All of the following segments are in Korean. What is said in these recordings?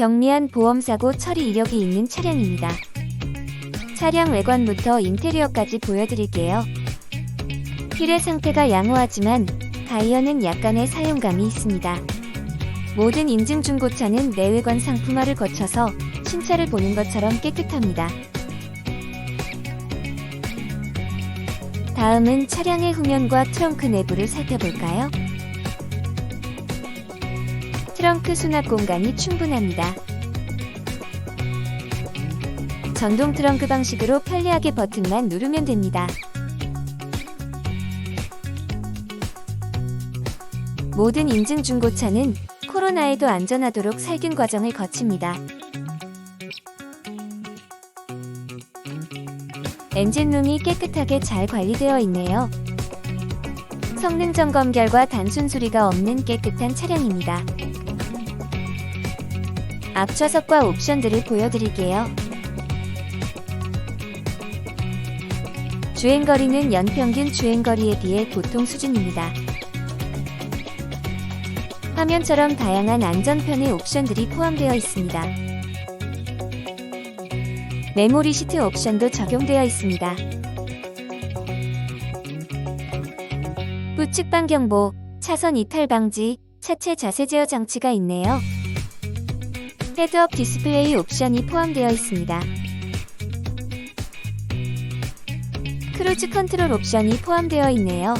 경미한 보험사고 처리 이력이 있는 차량입니다. 차량 외관부터 인테리어까지 보여드릴게요. 휠의 상태가 양호하지만 타이어는 약간의 사용감이 있습니다. 모든 인증 중고차는 내외관 상품화를 거쳐서 신차를 보는 것처럼 깨끗합니다. 다음은 차량의 후면과 트렁크 내부를 살펴볼까요? 트렁크 수납 공간이 충분합니다. 전동 트렁크 방식으로 편리하게 버튼만 누르면 됩니다. 모든 인증 중고차는 코로나에도 안전하도록 살균 과정을 거칩니다. 엔진룸이 깨끗하게 잘 관리되어 있네요. 성능 점검 결과 단순 수리가 없는 깨끗한 차량입니다. 앞 좌석과 옵션들을 보여드릴게요. 주행거리는 연평균 주행거리에 비해 보통 수준입니다. 화면처럼 다양한 안전편의 옵션들이 포함되어 있습니다. 메모리 시트 옵션도 적용되어 있습니다. 우측방 경보, 차선 이탈 방지, 차체 자세 제어 장치가 있네요. 헤드업 디스플레이 옵션이 포함되어 있습니다. 크루즈 컨트롤 옵션이 포함되어 있네요.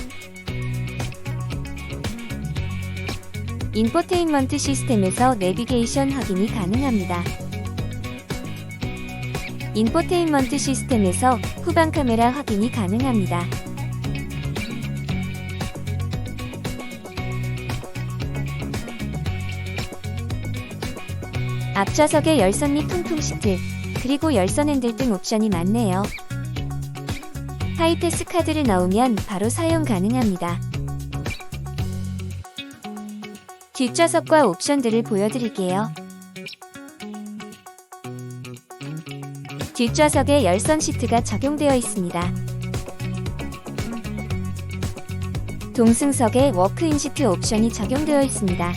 인포테인먼트 시스템에서 내비게이션 확인이 가능합니다. 인포테인먼트 시스템에서 후방 카메라 확인이 가능합니다. 앞좌석에 열선 및 통풍 시트, 그리고 열선 핸들 등 옵션이 많네요. 하이패스 카드를 넣으면 바로 사용 가능합니다. 뒷좌석과 옵션들을 보여드릴게요. 뒷좌석에 열선 시트가 적용되어 있습니다. 동승석에 워크인 시트 옵션이 적용되어 있습니다.